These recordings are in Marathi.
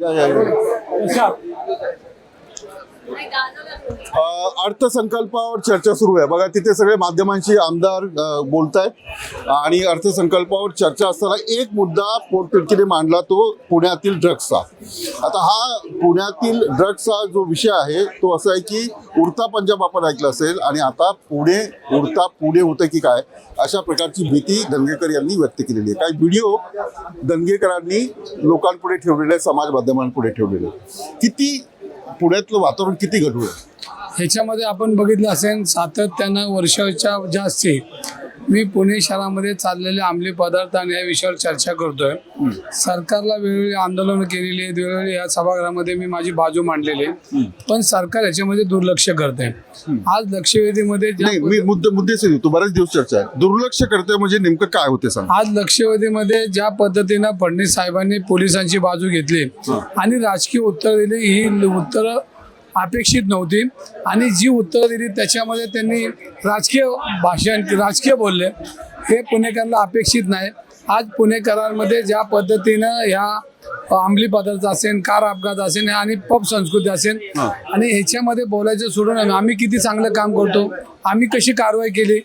या, या, या. अ, अर्थसंकल्पावर चर्चा सुरू आहे. बघा तिथे सगळे माध्यमांशी आमदार बोलत आहेत आणि अर्थसंकल्पावर चर्चा असताना एक मुद्दा पोटतिडकीने मांडला तो पुण्यातील ड्रग्सचा आता हा पुण्यातील ड्रग्सचा जो विषय आहे तो असा आहे की उडता पंजाब आपण ऐकलं असेल आणि आता पुणे उडता पुणे होतं की काय अशा प्रकारची भीती दंगेकर यांनी व्यक्त केलेली आहे. काही व्हिडिओ दंगेकरांनी लोकांपुढे ठेवलेले समाज माध्यमांपुढे ठेवलेले. किती पुण्यातलं वातावरण किती घडवलं आहे ह्याच्यामध्ये आपण बघितलं असेल सातत्यानं वर्षाच्या जास्ती मी पुणे शहरामध्ये चाललेले अंमली पदार्थ आणि या विषयावर चर्चा करतोय. सरकारला वेगवेगळी आंदोलनं केलेली आहेत वेगवेगळ्या या सभागृहामध्ये मी माझी बाजू मांडलेली आहे. पण सरकार याच्यामध्ये दुर्लक्ष करते आज लक्षवेधीमध्ये मी मुद्दे मुद्देच बऱ्याच दिवस चर्चा आहे. दुर्लक्ष करते म्हणजे नेमकं काय होते सांग. आज लक्षवेधीमध्ये ज्या पद्धतीनं फडणवीस साहेबांनी पोलिसांची बाजू घेतली आणि राजकीय उत्तर दिली ही उत्तरं अपेक्षित नव्हती. आणि जी उत्तरं दिली त्याच्यामध्ये त्यांनी राजकीय भाषण राजकीय बोलले. हे पुणेकरांना अपेक्षित नाही. आज पुणेकरांमध्ये ज्या पद्धतीनं ह्या अंमली पदार्थ असेल कार अपघात असेल आणि पब संस्कृती असेल आणि ह्याच्यामध्ये बोलायचं सोडून आम्ही किती चांगलं काम करतो आम्ही कशी कारवाई केली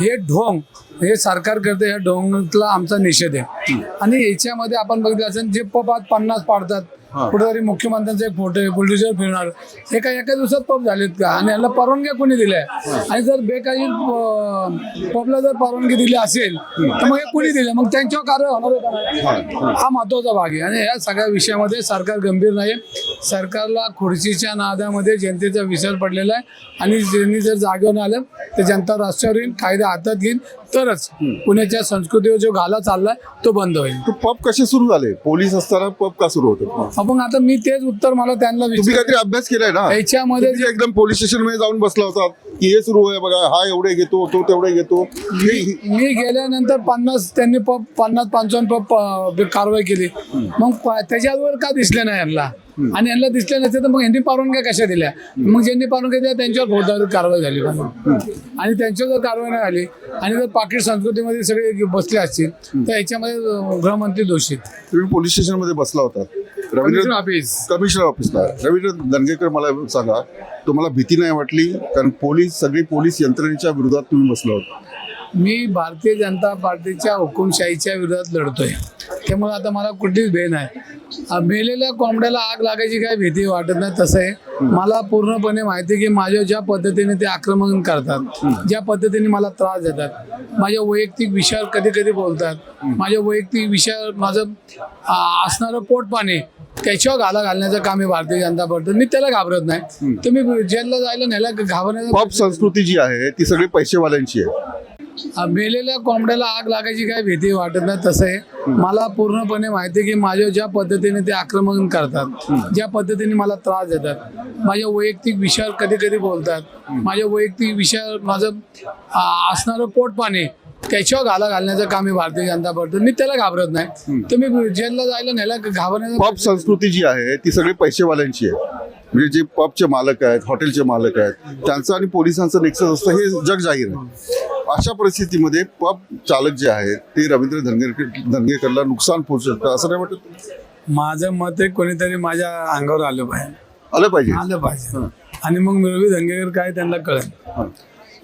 हे ढोंग हे सरकार करते या ढोंगला आमचा निषेध आहे. आणि याच्यामध्ये आपण बघितलं असेल जे पब आज पन्नास पाडतात कुठेतरी मुख्यमंत्र्यांचे एक फोटो बुलडोजर फिरणार. हे काय एका दिवसात पब झालेत का? आणि याला परवानग्या कोणी दिल्या? आणि जर बेकायी पबला जर परवानगी दिली असेल तर मग हे कोणी दिलं? मग त्यांच्यावर कारवाई होणार आहे? हा महत्त्वाचा भाग आहे. आणि या सगळ्या विषयामध्ये सरकार गंभीर नाही सरकारला खुर्चीच्या नादामध्ये जनतेचा विसर पडलेला आहे. आणि ज्यांनी जर जागेवर आलं तर जनता रस्त्यावर येईल कायदा हातात घेईल. तरच पुण्याच्या संस्कृतीवर जो घाला चाललाय तो बंद होईल. तो पब कसे सुरू झाले? पोलीस असताना पब का सुरू होतं? आपण आता मी तेच उत्तर मला त्यांना काहीतरी अभ्यास केलाय ना? याच्यामध्ये एकदम पोलीस स्टेशनमध्ये जाऊन बसला होता. की हे सुरू आहे बघा हा एवढे घेतो तो तेवढे घेतो. मी गेल्यानंतर पन्नास त्यांनी पब पन्नास पंचावन्न पब कारवाई केली. मग त्याच्यावर का दिसले नाही यांना? आणि यांना दिसले नसते तर मग यांनी परवानग्या कशा दिल्या? मग ज्यांनी परवानग्या दिल्या त्यांच्यावर फौजदारी कारवाई झाली. आणि त्यांच्यावर जर कारवाई नाही झाली आणि जर पाकिट संस्कृतीमध्ये सगळे बसले असतील तर याच्यामध्ये गृहमंत्री दोषित तुम्ही पोलीस स्टेशनमध्ये बसला होता. रवींद्र ऑफिस. कमिशनर ऑफिसला. रवींद्र दंगेकर मला सांगा तुम्हाला भीती नाही वाटली? कारण पोलीस सगळी पोलीस यंत्रणेच्या विरोधात तुम्ही बसला होता. मी भारतीय जनता पार्टीच्या हुकुमशाहीच्या विरोधात लढतोय. त्यामुळे आता मला कुठलीच भे नाही. मेलेल्या कोंबड्याला आग लागायची काही भीती वाटत नाही तसं आहे. मला पूर्णपणे माहिती आहे की माझ्या ज्या पद्धतीने ते आक्रमण करतात ज्या पद्धतीने मला त्रास देतात माझ्या वैयक्तिक विषयावर कधी कधी बोलतात माझ्या वैयक्तिक विषयावर माझं असणारं पोटपाणी त्याच्यावर घाला घालण्याचं काम आहे भारतीय जनता पार्टी मी त्याला घाबरत नाही. तुम्ही जेलला जायला न्यायला घाबरण्याची पब संस्कृती जी आहे ती सगळी पैसेवाल्यांची आहे. मेलेल्या कोंबड्याला आग लागायची काय भीती वाटत नाही तसं आहे. मला पूर्णपणे माहिती आहे की माझ्या ज्या पद्धतीने ते आक्रमण करतात ज्या पद्धतीने मला त्रास देतात माझ्या वैयक्तिक विषयावर कधी कधी बोलतात माझ्या वैयक्तिक विषयावर माझं असणारं असणारं पोटपाणी त्याच्यावर घाला घालण्याचं काम मी भारतीय जनता पार्टी मी त्याला घाबरत नाही. तुम्ही जेलला जायला न्यायला घाबरण्याचं पॉप संस्कृती जी आहे ती सगळी पैसेवाल्यांची आहे. म्हणजे जे पबचे मालक आहेत हॉटेलचे मालक आहेत त्यांचं आणि पोलिसांचं नेक्सस असतं हे जग जाहीर आहे. अशा परिस्थितीमध्ये पब चालक जे आहेत ते रवींद्र धनगेकर धनगेकरला नुकसान पोहोचू शकतं असं नाही वाटत? माझं मत आहे कोणीतरी माझ्या अंगावर आलं पाहिजे. आलं पाहिजे. आलं पाहिजे. आणि मग मिळवी दंगेकर काय त्यांना कळेल.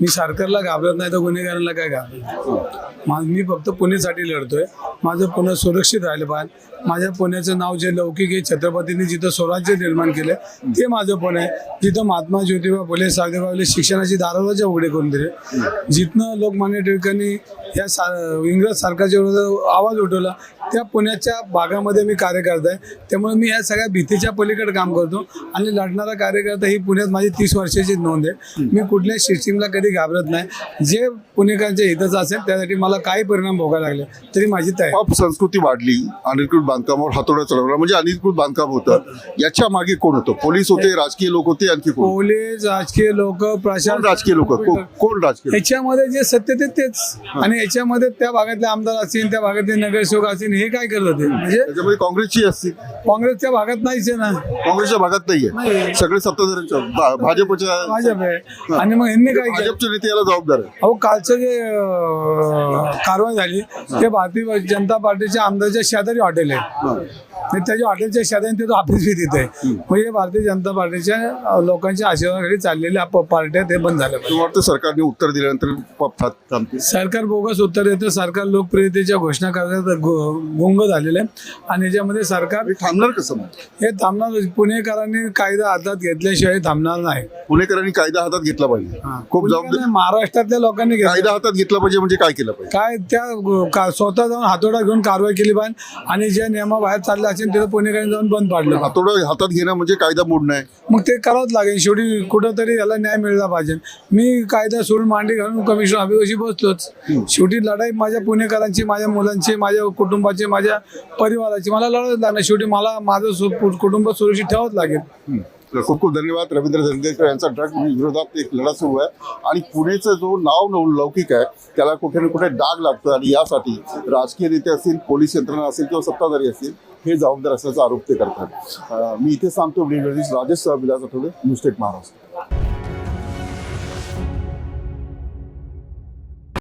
मी सरकारला घाबरत नाही तर गुन्हेगारांना काय घाबरत मा- मी फक्त पुणेसाठी लढतोय. माझं पुणे सुरक्षित राहिलं पाहिजे. माझ्या पुण्याचं नाव जे लौकिक आहे छत्रपतींनी जिथं स्वराज्य निर्माण केलं ते माझं पुणे आहे. जिथं महात्मा ज्योतिबा फुले सावित्रीबाई शिक्षणाची दारोजे उघडे करून दिले. जिथनं लोकमान्य टिळकांनी या सा इंग्रज सरकारच्या विरोधात आवाज उठवला. त्या पुण्याच्या भागामध्ये मी कार्यकर्ता आहे. त्यामुळे मी या सगळ्या भीतीच्या पलीकडे काम करतो. आणि लढणारा कार्यकर्ता ही पुण्यात माझी तीस वर्षाची नोंद आहे. मी कुठल्याच सिस्टीमला कधी घाबरत नाही. जे पुणेकरांच्या हिताचं असेल त्यासाठी मला काही परिणाम भोगायला लागले तरी माझी तयारी संस्कृती वाढली. अनधिकृत बांधकामावर हातोडा चढवला. म्हणजे अनधिकृत बांधकाम होतं. याच्या मागे कोण होतं? पोलीस होते राजकीय लोक होते आणखी पोलीस राजकीय लोक प्रशासन. राजकीय लोक? कोण राजकीय ह्याच्यामध्ये जे सत्य ते तेच. आणि याच्यामध्ये त्या भागातले आमदार असतील त्या भागातले नगरसेवक असतील हे काय करत होते? म्हणजे त्याच्यामध्ये काँग्रेसची असते काँग्रेसच्या भागात नाहीच आहे ना. काँग्रेसच्या भागात नाहीये. सगळे सत्ताधाऱ्यांच्या भा- भाजपच्या भाजप आहे. आणि मग यांनी काय केलं? भाजपचे नेते याला जबाबदार आहे अहो कालचं जे अं, कारवाई झाली ते भारतीय जनता पार्टीच्या आमदारच्या शेजारी हॉटेल आहे. त्याच्या हॉटेलच्या शेजारी ते ऑफिस बी तिथे. आहे म्हणजे भारतीय जनता पार्टीच्या अं, लोकांच्या आशीर्वादाखाली चाललेल्या प- पार्ट्या ते बंद झाल्या पाहिजे. तुम्हाला वाटतं सरकारने उत्तर दिल्यानंतर प- था- थांबतील? सरकार बोगस उत्तर देतं सरकार लोकप्रियतेच्या घोषणा करण्यात गु- गुंग झालेलं आहे. आणि याच्यामध्ये सरकार हे थांबणार कसं मग? हे थांबणार पुणेकरांनी कायदा हातात घेतल्याशिवाय थांबणार नाही. पुणेकरांनी कायदा हातात घेतला पाहिजे. खूप जबाबदारी पुणेकरांनी महाराष्ट्रातल्या लोकांनी घेतला. कायदा हातात घेतला पाहिजे म्हणजे काय केलं पाहिजे? काय त्या ग- का- स्वतः जाऊन हातोडा घेऊन कारवाई केली पाहिजे. आणि ज्या नियमाबाहेर चालल्या असेल तिथं पुणेकरांनी जाऊन बंद पाडलं. हातोडं हातात घेणं म्हणजे कायदा मोडणं आहे मग ते करावंच लागेल. शेवटी कुठंतरी याला न्याय मिळला पाहिजे. मी कायदा सोडून मांडी घालून कमिशनर ऑफिसशी बसलोच. शेवटी लढाई माझ्या पुणेकरांची माझ्या मुलांची माझ्या कुटुंबाची माझ्या परिवाराची. मला लढावंच लागणार. शेवटी मला माझं कुटुंब सुरक्षित ठेवावंच लागेल. खूप खूप धन्यवाद. रवींद्र धनगेकर यांचा ड्रग विरोधात एक लढा सुरू आहे. आणि पुणेचं जो नाव लौकिक आहे त्याला कुठे ना कुठे डाग लागतं आणि यासाठी राजकीय नेते असतील पोलीस यंत्रणा असेल किंवा सत्ताधारी असतील हे जबाबदार असल्याचा आरोप ते करतात. मी इथे सांगतो राजेश विलास आठवले न्यूज स्टेट महाराष्ट्र.